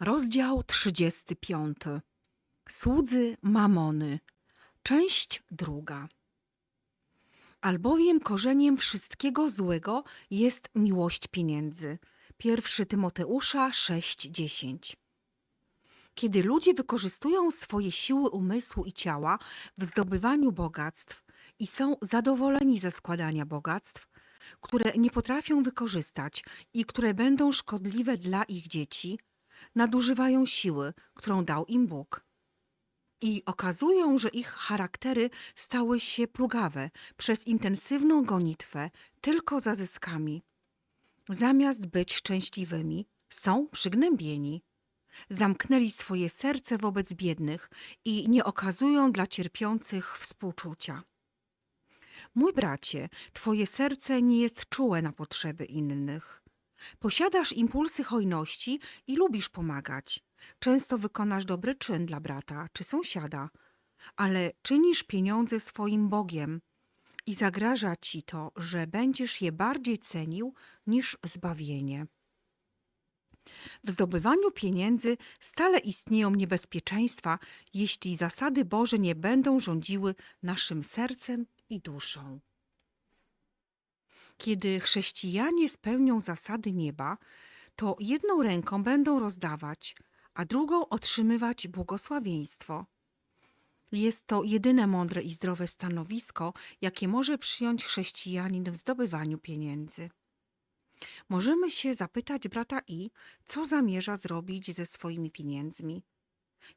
Rozdział 35. Słudzy Mamony. Część druga. Albowiem korzeniem wszystkiego złego jest miłość pieniędzy. 1 Tymoteusza 6:10. Kiedy ludzie wykorzystują swoje siły umysłu i ciała w zdobywaniu bogactw i są zadowoleni ze składania bogactw, które nie potrafią wykorzystać i które będą szkodliwe dla ich dzieci, nadużywają siły, którą dał im Bóg. I okazują, że ich charaktery stały się plugawe przez intensywną gonitwę tylko za zyskami. Zamiast być szczęśliwymi, są przygnębieni. Zamknęli swoje serce wobec biednych i nie okazują dla cierpiących współczucia. Mój bracie, twoje serce nie jest czułe na potrzeby innych. Posiadasz impulsy hojności i lubisz pomagać. Często wykonasz dobry czyn dla brata czy sąsiada, ale czynisz pieniądze swoim Bogiem i zagraża ci to, że będziesz je bardziej cenił niż zbawienie. W zdobywaniu pieniędzy stale istnieją niebezpieczeństwa, jeśli zasady Boże nie będą rządziły naszym sercem i duszą. Kiedy chrześcijanie spełnią zasady nieba, to jedną ręką będą rozdawać, a drugą otrzymywać błogosławieństwo. Jest to jedyne mądre i zdrowe stanowisko, jakie może przyjąć chrześcijanin w zdobywaniu pieniędzy. Możemy się zapytać brata I, co zamierza zrobić ze swoimi pieniędzmi.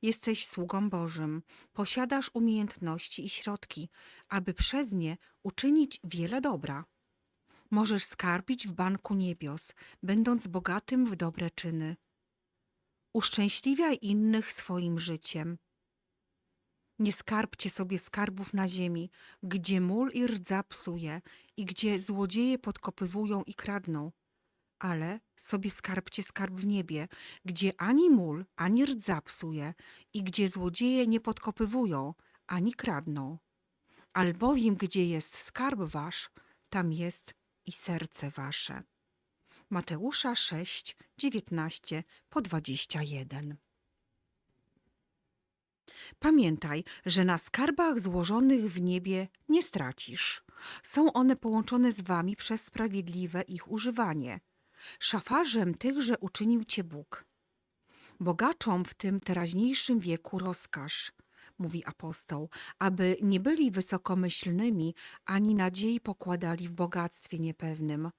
Jesteś sługą Bożym, posiadasz umiejętności i środki, aby przez nie uczynić wiele dobra. Możesz skarbić w banku niebios, będąc bogatym w dobre czyny. Uszczęśliwiaj innych swoim życiem. Nie skarbcie sobie skarbów na ziemi, gdzie mól i rdza psuje i gdzie złodzieje podkopywują i kradną, ale sobie skarbcie skarb w niebie, gdzie ani mól, ani rdza psuje i gdzie złodzieje nie podkopywują, ani kradną. Albowiem gdzie jest skarb wasz, tam jest i serce wasze. Mateusza 6, 19 po 21. Pamiętaj, że na skarbach złożonych w niebie nie stracisz. Są one połączone z wami przez sprawiedliwe ich używanie. Szafarzem tychże uczynił cię Bóg. Bogaczom w tym teraźniejszym wieku rozkaż, mówi apostoł, aby nie byli wysokomyślnymi ani nadziei pokładali w bogactwie niepewnym,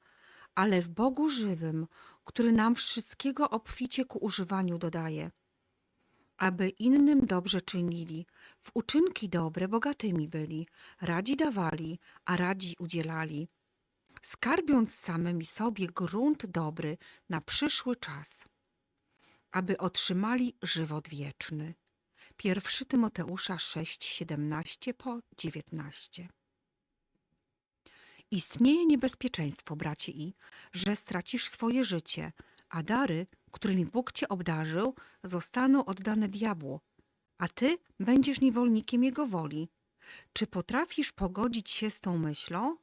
ale w Bogu żywym, który nam wszystkiego obficie ku używaniu dodaje, aby innym dobrze czynili, w uczynki dobre bogatymi byli, radzi dawali, a radzi udzielali, skarbiąc samymi sobie grunt dobry na przyszły czas, aby otrzymali żywot wieczny. 1 Tymoteusza 6, 17 po 19. Istnieje niebezpieczeństwo, bracie i, że stracisz swoje życie, a dary, którymi Bóg cię obdarzył, zostaną oddane diabłu, a ty będziesz niewolnikiem jego woli. Czy potrafisz pogodzić się z tą myślą?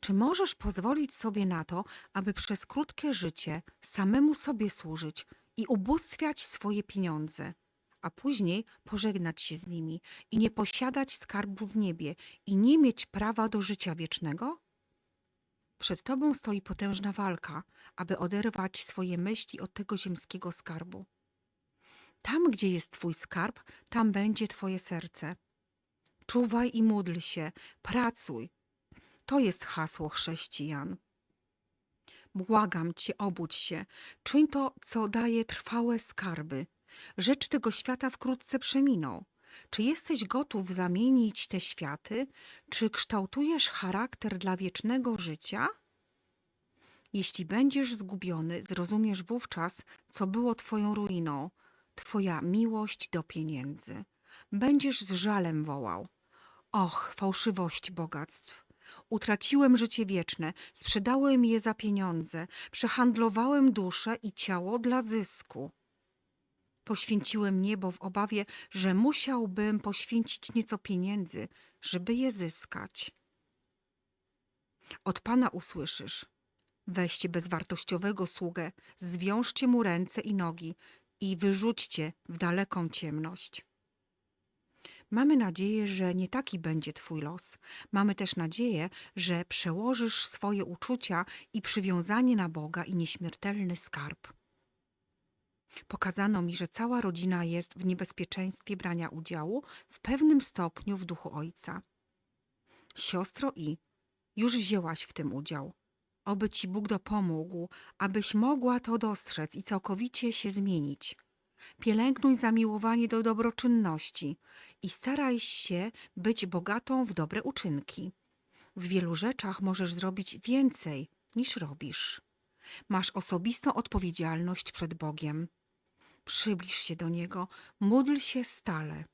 Czy możesz pozwolić sobie na to, aby przez krótkie życie samemu sobie służyć i ubóstwiać swoje pieniądze, a później pożegnać się z nimi i nie posiadać skarbu w niebie i nie mieć prawa do życia wiecznego? Przed tobą stoi potężna walka, aby oderwać swoje myśli od tego ziemskiego skarbu. Tam, gdzie jest twój skarb, tam będzie twoje serce. Czuwaj i módl się, pracuj. To jest hasło chrześcijan. Błagam cię, obudź się, czyń to, co daje trwałe skarby. Rzecz tego świata wkrótce przeminą. Czy jesteś gotów zamienić te światy? Czy kształtujesz charakter dla wiecznego życia? Jeśli będziesz zgubiony, zrozumiesz wówczas, co było Twoją ruiną, Twoja miłość do pieniędzy. Będziesz z żalem wołał: Och, fałszywość bogactw! Utraciłem życie wieczne, sprzedałem je za pieniądze, przehandlowałem duszę i ciało dla zysku. Poświęciłem niebo w obawie, że musiałbym poświęcić nieco pieniędzy, żeby je zyskać. Od Pana usłyszysz: Weźcie bezwartościowego sługę, zwiążcie mu ręce i nogi i wyrzućcie w daleką ciemność. Mamy nadzieję, że nie taki będzie Twój los. Mamy też nadzieję, że przełożysz swoje uczucia i przywiązanie na Boga i nieśmiertelny skarb. Pokazano mi, że cała rodzina jest w niebezpieczeństwie brania udziału w pewnym stopniu w duchu Ojca. Siostro I, już wzięłaś w tym udział. Oby Ci Bóg dopomógł, abyś mogła to dostrzec i całkowicie się zmienić. Pielęgnuj zamiłowanie do dobroczynności i staraj się być bogatą w dobre uczynki. W wielu rzeczach możesz zrobić więcej niż robisz. Masz osobistą odpowiedzialność przed Bogiem. Przybliż się do Niego, módl się stale.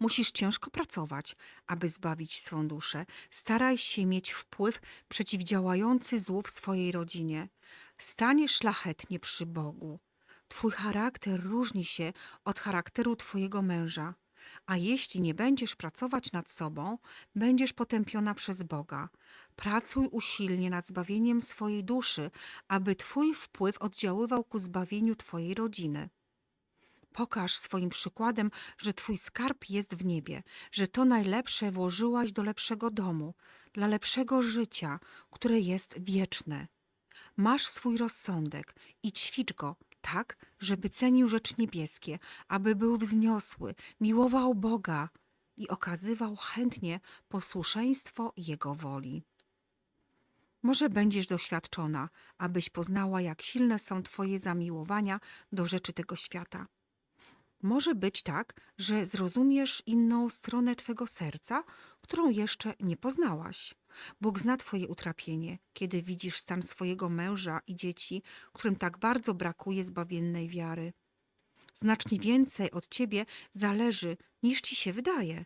Musisz ciężko pracować, aby zbawić swą duszę. Staraj się mieć wpływ przeciwdziałający złu w swojej rodzinie. Staniesz szlachetnie przy Bogu. Twój charakter różni się od charakteru Twojego męża, a jeśli nie będziesz pracować nad sobą, będziesz potępiona przez Boga. Pracuj usilnie nad zbawieniem swojej duszy, aby Twój wpływ oddziaływał ku zbawieniu Twojej rodziny. Pokaż swoim przykładem, że Twój skarb jest w niebie, że to najlepsze włożyłaś do lepszego domu, dla lepszego życia, które jest wieczne. Masz swój rozsądek i ćwicz go tak, żeby cenił rzeczy niebieskie, aby był wzniosły, miłował Boga i okazywał chętnie posłuszeństwo Jego woli. Może będziesz doświadczona, abyś poznała, jak silne są Twoje zamiłowania do rzeczy tego świata. Może być tak, że zrozumiesz inną stronę Twego serca, którą jeszcze nie poznałaś. Bóg zna Twoje utrapienie, kiedy widzisz stan swojego męża i dzieci, którym tak bardzo brakuje zbawiennej wiary. Znacznie więcej od Ciebie zależy, niż Ci się wydaje.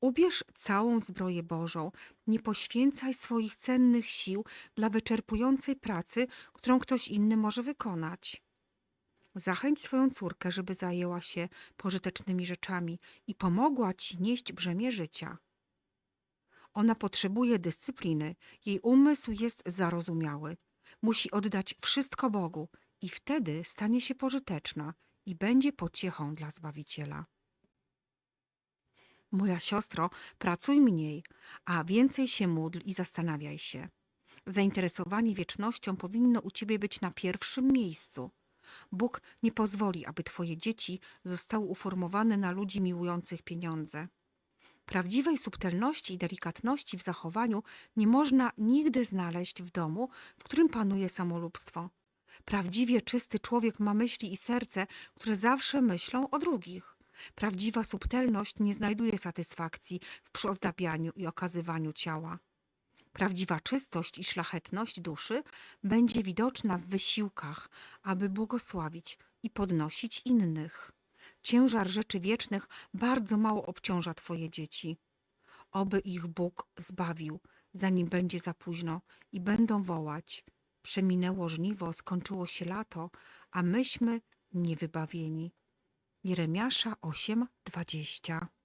Ubierz całą zbroję Bożą, nie poświęcaj swoich cennych sił dla wyczerpującej pracy, którą ktoś inny może wykonać. Zachęć swoją córkę, żeby zajęła się pożytecznymi rzeczami i pomogła ci nieść brzemię życia. Ona potrzebuje dyscypliny, jej umysł jest zarozumiały. Musi oddać wszystko Bogu i wtedy stanie się pożyteczna i będzie pociechą dla Zbawiciela. Moja siostro, pracuj mniej, a więcej się módl i zastanawiaj się. Zainteresowanie wiecznością powinno u ciebie być na pierwszym miejscu. Bóg nie pozwoli, aby twoje dzieci zostały uformowane na ludzi miłujących pieniądze. Prawdziwej subtelności i delikatności w zachowaniu nie można nigdy znaleźć w domu, w którym panuje samolubstwo. Prawdziwie czysty człowiek ma myśli i serce, które zawsze myślą o drugich. Prawdziwa subtelność nie znajduje satysfakcji w przyozdabianiu i okazywaniu ciała. Prawdziwa czystość i szlachetność duszy będzie widoczna w wysiłkach, aby błogosławić i podnosić innych. Ciężar rzeczy wiecznych bardzo mało obciąża Twoje dzieci. Oby ich Bóg zbawił, zanim będzie za późno i będą wołać. Przeminęło żniwo, skończyło się lato, a myśmy niewybawieni. Jeremiasza 8:20